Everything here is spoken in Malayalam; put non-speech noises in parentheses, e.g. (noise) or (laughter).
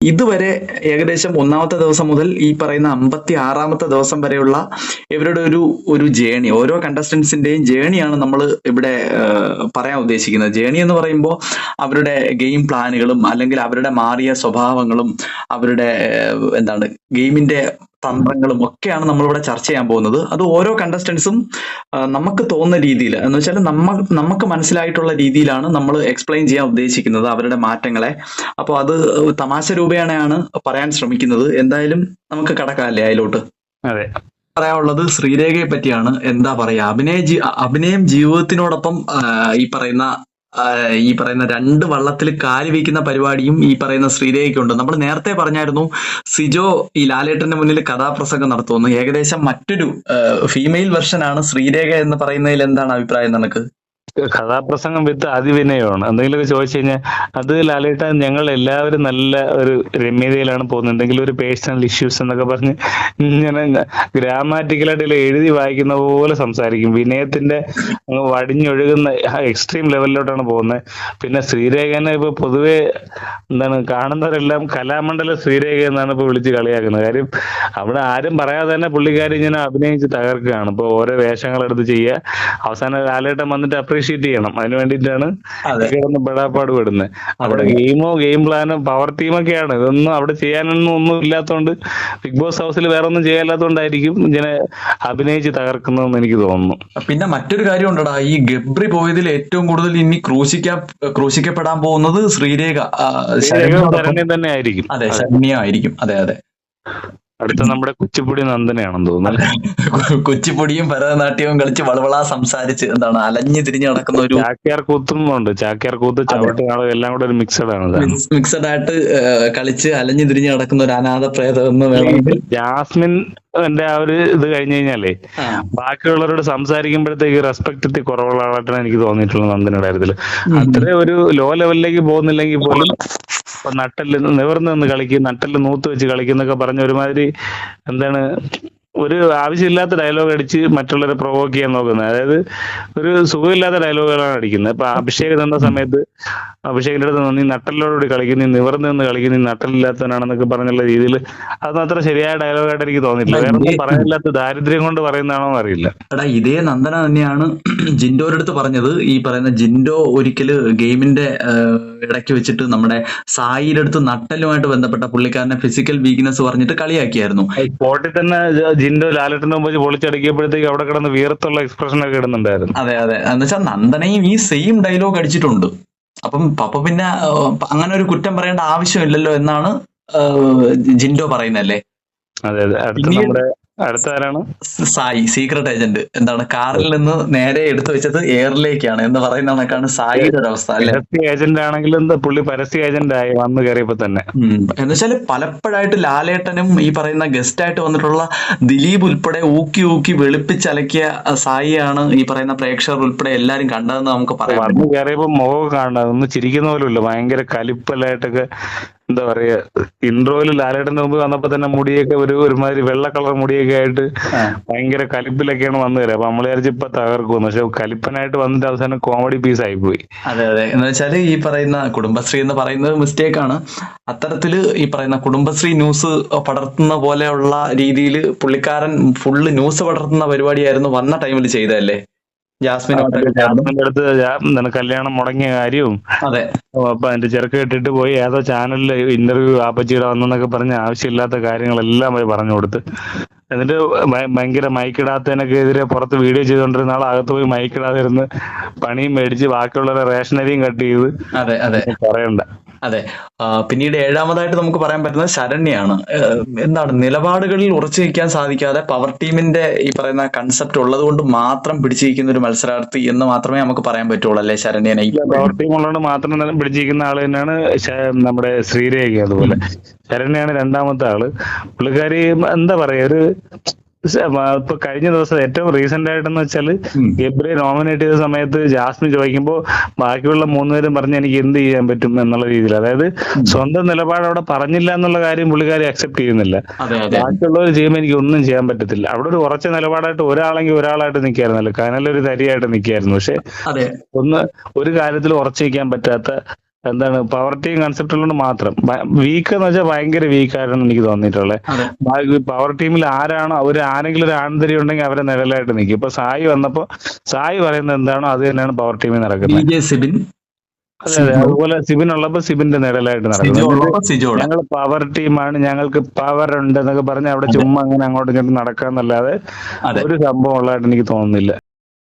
ഇതുവരെ ഏകദേശം ഒന്നാമത്തെ ദിവസം മുതൽ ഈ പറയുന്ന അമ്പത്തി ആറാമത്തെ ദിവസം വരെയുള്ള ഇവരുടെ ഒരു ഒരു ജേണി ഓരോ കണ്ടസ്റ്റൻസിന്റെയും ജേണിയാണ് നമ്മൾ ഇവിടെ പറയാൻ ഉദ്ദേശിക്കുന്നത്. ജേണി എന്ന് പറയുമ്പോൾ അവരുടെ ഗെയിം പ്ലാനുകളും അല്ലെങ്കിൽ അവരുടെ മാറിയ സ്വഭാവങ്ങളും അവരുടെ എന്താണ് ഗെയിമിന്റെ തന്ത്രങ്ങളും ഒക്കെയാണ് നമ്മളിവിടെ ചർച്ച ചെയ്യാൻ പോകുന്നത്. അത് ഓരോ കണ്ടസ്റ്റൻസും നമുക്ക് തോന്നുന്ന രീതിയിൽ എന്ന് വെച്ചാൽ നമ്മ നമുക്ക് മനസ്സിലായിട്ടുള്ള രീതിയിലാണ് നമ്മൾ എക്സ്പ്ലെയിൻ ചെയ്യാൻ ഉദ്ദേശിക്കുന്നത് അവരുടെ മാറ്റങ്ങളെ. അപ്പോൾ അത് തമാശ രൂപേണയാണ് പറയാൻ ശ്രമിക്കുന്നത്. എന്തായാലും നമുക്ക് കടക്കാല്ലേ അതിലോട്ട്? അതെ. പറയാനുള്ളത് ശ്രീരേഖയെ പറ്റിയാണ്. എന്താ പറയാ അഭിനയ ജീ- അഭിനയം ജീവിതത്തിനോടൊപ്പം ഈ പറയുന്ന ഈ പറയുന്ന രണ്ട് വള്ളത്തിൽ കാൽ വയ്ക്കുന്ന പരിപാടിയും ഈ പറയുന്ന ശ്രീരേഖയ്ക്കുണ്ട് നമ്മൾ നേരത്തെ പറഞ്ഞായിരുന്നു സിജോ ഈ ലാലേട്ടന്റെ മുന്നിൽ കഥാപ്രസംഗം നടത്തുമെന്ന്. ഏകദേശം മറ്റൊരു ഫീമെയിൽ വെർഷനാണ് ശ്രീരേഖ എന്ന് പറയുന്നതിൽ എന്താണ് അഭിപ്രായം നിനക്ക്? കഥാപ്രസംഗം വിത്ത് അതിവിനയമാണ്. എന്തെങ്കിലുമൊക്കെ ചോദിച്ചു കഴിഞ്ഞാൽ അത് ലാലേട്ടൻ ഞങ്ങൾ എല്ലാവരും നല്ല ഒരു രമ്യതയിലാണ് പോകുന്നത്. എന്തെങ്കിലും ഒരു പേഴ്സണൽ ഇഷ്യൂസ് എന്നൊക്കെ പറഞ്ഞ് ഇങ്ങനെ ഗ്രാമാറ്റിക്കലായിട്ട് എഴുതി വായിക്കുന്ന പോലെ സംസാരിക്കും. വിനയത്തിന്റെ വടിഞ്ഞൊഴുകുന്ന എക്സ്ട്രീം ലെവലിലോട്ടാണ് പോകുന്നത്. പിന്നെ ശ്രീരേഖനെ ഇപ്പൊ പൊതുവെ എന്താണ് കാണുന്നവരെല്ലാം കലാമണ്ഡല ശ്രീരേഖ എന്നാണ് ഇപ്പൊ വിളിച്ച് കളിയാക്കുന്നത്. കാര്യം അവിടെ ആരും പറയാതെ തന്നെ പുള്ളിക്കാരി ഇങ്ങനെ അഭിനയിച്ച് തകർക്കുകയാണ്. ഇപ്പൊ ഓരോ വേഷങ്ങൾ എടുത്ത് ചെയ്യുക. അവസാനം ലാലേട്ടൻ വന്നിട്ട് അപ്രീഷിയേറ്റ് ചെയ്യണം. അതിന് വേണ്ടിയിട്ടാണ് കിടന്ന് പെടാപ്പാട് പെടുന്നത്. അവിടെ ഗെയിമോ ഗെയിം പ്ലാനോ പവർ ടീമൊക്കെയാണ് ഇതൊന്നും അവിടെ ചെയ്യാനൊന്നും ഒന്നും ഇല്ലാത്തതുകൊണ്ട് ബിഗ് ബോസ് ഹൗസിൽ വേറെ ഒന്നും ചെയ്യാല്ലാത്തതുകൊണ്ടായിരിക്കും ഇങ്ങനെ അഭിനയിച്ച് തകർക്കുന്നതെന്ന് എനിക്ക് തോന്നുന്നു. പിന്നെ മറ്റൊരു കാര്യം ഉണ്ടടാ. ഈ ഗബ്രി പോയതിൽ ഏറ്റവും കൂടുതൽ ഇനി ക്രൂശിക്കാ ക്രൂശിക്കപ്പെടാൻ പോകുന്നത് ശ്രീരേഖ ശരണ്യം തന്നെ ആയിരിക്കും അതെ ശരണ്യായിരിക്കും അതെ അതെ. അടുത്ത നമ്മുടെ കുച്ചിപ്പുടി നന്ദനയാണെന്ന് തോന്നുന്നു കുച്ചിപ്പുടിയും ഭരതനാട്യവും കളിച്ച് വളവളാ സംസാരിച്ച് എന്താണ് അലഞ്ഞു തിരിഞ്ഞു നടക്കുന്ന ഒരു ചാക്യാർ കൂത്തും ഉണ്ട് ചാക്യാർ കൂത്ത് ചവിട്ട് നാളും എല്ലാം കൂടെ ഒരു മിക്സഡ് ആണ് മിക്സഡ് ആയിട്ട് കളിച്ച് അലഞ്ഞു തിരിഞ്ഞു നടക്കുന്ന ഒരു അനാഥ പ്രേതം എന്ന് വേണമെങ്കിൽ ജാസ്മിൻ എന്റെ ആ ഒരു ഇത് കഴിഞ്ഞു കഴിഞ്ഞാലേ ബാക്കിയുള്ളവരോട് സംസാരിക്കുമ്പോഴത്തേക്ക് റെസ്പെക്ട് കുറവുള്ള ആളായിട്ടാണ് എനിക്ക് തോന്നിയിട്ടുള്ളത് നന്ദനയുടെ കാര്യത്തിൽ. അത്ര ഒരു ലോ ലെവലിലേക്ക് പോകുന്നില്ലെങ്കിൽ പോലും ഇപ്പൊ നട്ടൽ നിവർന്ന് നിന്ന് കളിക്കും നട്ടൽ നൂത്ത് വെച്ച് കളിക്കുന്നൊക്കെ പറഞ്ഞ ഒരുമാതിരി എന്താണ് ഒരു ആവശ്യമില്ലാത്ത ഡയലോഗ് അടിച്ച് മറ്റുള്ളവരെ പ്രൊവോക്ക് ചെയ്യാൻ നോക്കുന്നത്. അതായത് ഒരു സുഖമില്ലാത്ത ഡയലോഗുകളാണ് അടിക്കുന്നത്. ഇപ്പൊ അഭിഷേക് നിന്ന സമയത്ത് അഭിഷേകിന്റെ അടുത്ത് നീ നട്ടലിനോടുകൂടി കളിക്കുന്നു നിവർന്ന് നിന്ന് കളിക്കുന്നു നട്ടലില്ലാത്തവനാണെന്നൊക്കെ പറഞ്ഞുള്ള രീതിയിൽ അതൊന്നും അത്ര ശരിയായ ഡയലോഗായിട്ട് എനിക്ക് തോന്നിയിട്ടില്ല. വേറെ ഒന്നും പറയാനില്ലാത്ത ദാരിദ്ര്യം കൊണ്ട് പറയുന്നതാണോ അറിയില്ല. എടാ ഇതേ നന്ദന തന്നെയാണ് (clears throat) ജിൻഡോയുടെ അടുത്ത് പറഞ്ഞത്. ഈ പറയുന്ന ജിൻഡോ ഒരിക്കൽ ഗെയിമിന്റെ ഇടയ്ക്ക് വെച്ചിട്ട് നമ്മുടെ സായിയുടെ അടുത്ത് നട്ടലുമായിട്ട് ബന്ധപ്പെട്ട പുള്ളിക്കാരനെ ഫിസിക്കൽ വീക്ക്നെസ് പറഞ്ഞിട്ട് കളിയാക്കിയായിരുന്നു. സ്പോട്ടിൽ തന്നെ ജിൻഡോ ലാലട്ടിന് മുമ്പ് പൊളിച്ചടക്കിയപ്പോഴത്തേക്ക് അവിടെ കിടന്ന് വീർത്തുള്ള എക്സ്പ്രഷൻ ഒക്കെ ഇടുന്നുണ്ടായിരുന്നു. അതെ അതെ. എന്ന് വെച്ചാൽ നന്ദനയും ഈ സെയിം ഡയലോഗ് അടിച്ചിട്ടുണ്ട്. അപ്പം പപ്പ പിന്നെ അങ്ങനെ ഒരു കുറ്റം പറയേണ്ട ആവശ്യമില്ലല്ലോ എന്നാണ് ജിൻഡോ പറയുന്നല്ലേ അതെ അതെ. അടുത്ത നമ്മുടെ അടുത്ത ആരാണ് സായി സീക്രട്ട് ഏജന്റ് എന്താണ് കാറിൽ നിന്ന് നേരെ എടുത്തു വെച്ചത് എയറിലേക്കാണ് എന്ന് പറയുന്ന കണക്കാണ് സായിയുടെ ഒരു അവസ്ഥ അല്ലെ? ഏജന്റ് ആണെങ്കിലും പുള്ളി പരസ്യ ഏജന്റ് ആയി വന്ന് കയറിയപ്പോ തന്നെ. എന്ന് വെച്ചാൽ പലപ്പോഴായിട്ട് ലാലേട്ടനും ഈ പറയുന്ന ഗസ്റ്റ് ആയിട്ട് വന്നിട്ടുള്ള ദിലീപ് ഉൾപ്പെടെ ഊക്കി ഊക്കി വെളുപ്പിച്ചലക്കിയ സായിയാണ് ഈ പറയുന്ന പ്രേക്ഷകർ ഉൾപ്പെടെ എല്ലാരും കണ്ടതെന്ന് നമുക്ക് പറയാം വന്ന് കയറിയപ്പോ മുഖം കാണുന്നത് ഒന്ന് ചിരിക്കുന്ന പോലും ഇല്ല. ഭയങ്കര കലിപ്പലായിട്ടൊക്കെ എന്താ പറയാ ഇൻട്രോയിൽ ലാലേട്ടന്റെ മുമ്പ് വന്നപ്പോ തന്നെ മുടിയൊക്കെ ഒരു ഒരുമാതിരി വെള്ള കളർ മുടിയൊക്കെ ആയിട്ട്. ഭയങ്കര കലിപ്പിലൊക്കെയാണ് വന്നു തരാം അപ്പൊ നമ്മൾ വിചാരിച്ചു ഇപ്പൊ തകർക്കുമെന്ന്. പക്ഷെ കലിപ്പനായിട്ട് വന്നിട്ട് അവസാനം കോമഡി പീസ് ആയി പോയി അതെ അതെ. എന്ന് വെച്ചാൽ ഈ പറയുന്ന കുടുംബശ്രീ എന്ന് പറയുന്നത് മിസ്റ്റേക്ക് ആണ്. അത്തരത്തിൽ ഈ പറയുന്ന കുടുംബശ്രീ ന്യൂസ് പടർത്തുന്ന പോലെയുള്ള രീതിയിൽ പുള്ളിക്കാരൻ ഫുള്ള് ന്യൂസ് പടർത്തുന്ന പരിപാടിയായിരുന്നു വന്ന ടൈമിൽ ചെയ്തതല്ലേ? ജാസ്മിന്റെ അടുത്ത് കല്യാണം മുടങ്ങിയ കാര്യവും. അതെ. അപ്പൊ അതിന്റെ ചെറുക്ക് കെട്ടിട്ട് പോയി. ഏതോ ചാനലിൽ ഇന്റർവ്യൂ ആപ്പച്ചിയുടെ വന്നെന്നൊക്കെ പറഞ്ഞ ആവശ്യമില്ലാത്ത കാര്യങ്ങളെല്ലാം അവർ പറഞ്ഞു കൊടുത്ത്. എന്നിട്ട് ഭയ- ഭയങ്കര മൈക്കിടാത്തതിനൊക്കെ എതിരെ പുറത്ത് വീഡിയോ ചെയ്തുകൊണ്ടിരുന്ന ആൾ അകത്ത് പോയി മൈക്കിടാതെ ഇരുന്ന് പണിയും മേടിച്ച് ബാക്കിയുള്ളവരെ റേഷനറിയും കട്ട് ചെയ്ത് അതെ അതെ. പറയണ്ട. അതെ. പിന്നീട് ഏഴാമതായിട്ട് നമുക്ക് പറയാൻ പറ്റുന്നത് ശരണ്യാണ്. എന്താണ് നിലപാടുകളിൽ ഉറച്ചു നിൽക്കാൻ സാധിക്കാതെ പവർ ടീമിന്റെ ഈ പറയുന്ന കൺസെപ്റ്റ് ഉള്ളത് കൊണ്ട് മാത്രം പിടിച്ചിരിക്കുന്ന ഒരു മത്സരാർത്ഥി എന്ന് മാത്രമേ നമുക്ക് പറയാൻ പറ്റുള്ളൂ അല്ലെ ശരണ്യനെ? പവർ ടീം ഉള്ളതുകൊണ്ട് മാത്രം പിടിച്ചിരിക്കുന്ന ആൾ തന്നെയാണ് നമ്മുടെ ശ്രീരേഖ അതുപോലെ. ശരണ്യാണ് രണ്ടാമത്തെ ആൾ. പുള്ളിക്കാരി എന്താ പറയാ ഒരു ഇപ്പൊ കഴിഞ്ഞ ദിവസം ഏറ്റവും റീസെന്റ് ആയിട്ടെന്ന് വെച്ചാൽ. ഗബ്രിയെ നോമിനേറ്റ് ചെയ്ത സമയത്ത് ജാസ്മിൻ ചോദിക്കുമ്പോൾ ബാക്കിയുള്ള മൂന്നുപേരും പറഞ്ഞ് എനിക്ക് എന്ത് ചെയ്യാൻ പറ്റും എന്നുള്ള രീതിയിൽ. അതായത് സ്വന്തം നിലപാട് അവിടെ പറഞ്ഞില്ല എന്നുള്ള കാര്യം പുള്ളിക്കാരി അക്സെപ്റ്റ് ചെയ്യുന്നില്ല. ബാക്കിയുള്ളവർ ചെയ്യുമ്പോൾ എനിക്ക് ഒന്നും ചെയ്യാൻ പറ്റത്തില്ല. അവിടെ ഒരു ഉറച്ച നിലപാടായിട്ട് ഒരാളെങ്കിൽ ഒരാളായിട്ട് നിൽക്കായിരുന്നല്ലോ. കനലൊരു തരിയായിട്ട് നിൽക്കായിരുന്നു. പക്ഷെ ഒന്ന് ഒരു കാര്യത്തിൽ ഉറച്ചു നിൽക്കാൻ പറ്റാത്ത എന്താണ് പവർ ടീം കൺസെപ്റ്റ് ഉള്ളത് മാത്രം. വീക്ക് എന്ന് വെച്ചാൽ ഭയങ്കര വീക്ക് ആയിരുന്നു എനിക്ക് തോന്നിയിട്ടുള്ളത് പവർ ടീമിൽ ആരാണോ അവർ ആരെങ്കിലും ഒരു ആന്തരി ഉണ്ടെങ്കിൽ അവരെ നിഴലായിട്ട് നിൽക്കും. ഇപ്പൊ സായി വന്നപ്പോ സായി പറയുന്നത് എന്താണോ അത് തന്നെയാണ് പവർ ടീമിൽ നടക്കുന്നത്. അതെ അതെ. അതുപോലെ സിബിൻ ഉള്ളപ്പോ സിബിന്റെ നിഴലായിട്ട് നടക്കുന്നു നടക്കുന്നത്. ഞങ്ങൾ പവർ ടീമാണ് ഞങ്ങൾക്ക് പവർ ഉണ്ട് എന്നൊക്കെ പറഞ്ഞ് അവിടെ ചുമ്മാ അങ്ങനെ അങ്ങോട്ടും ഇങ്ങോട്ടും നടക്കാന്നല്ലാതെ ഒരു സംഭവം ഉള്ളതായിട്ട് എനിക്ക് തോന്നുന്നില്ല.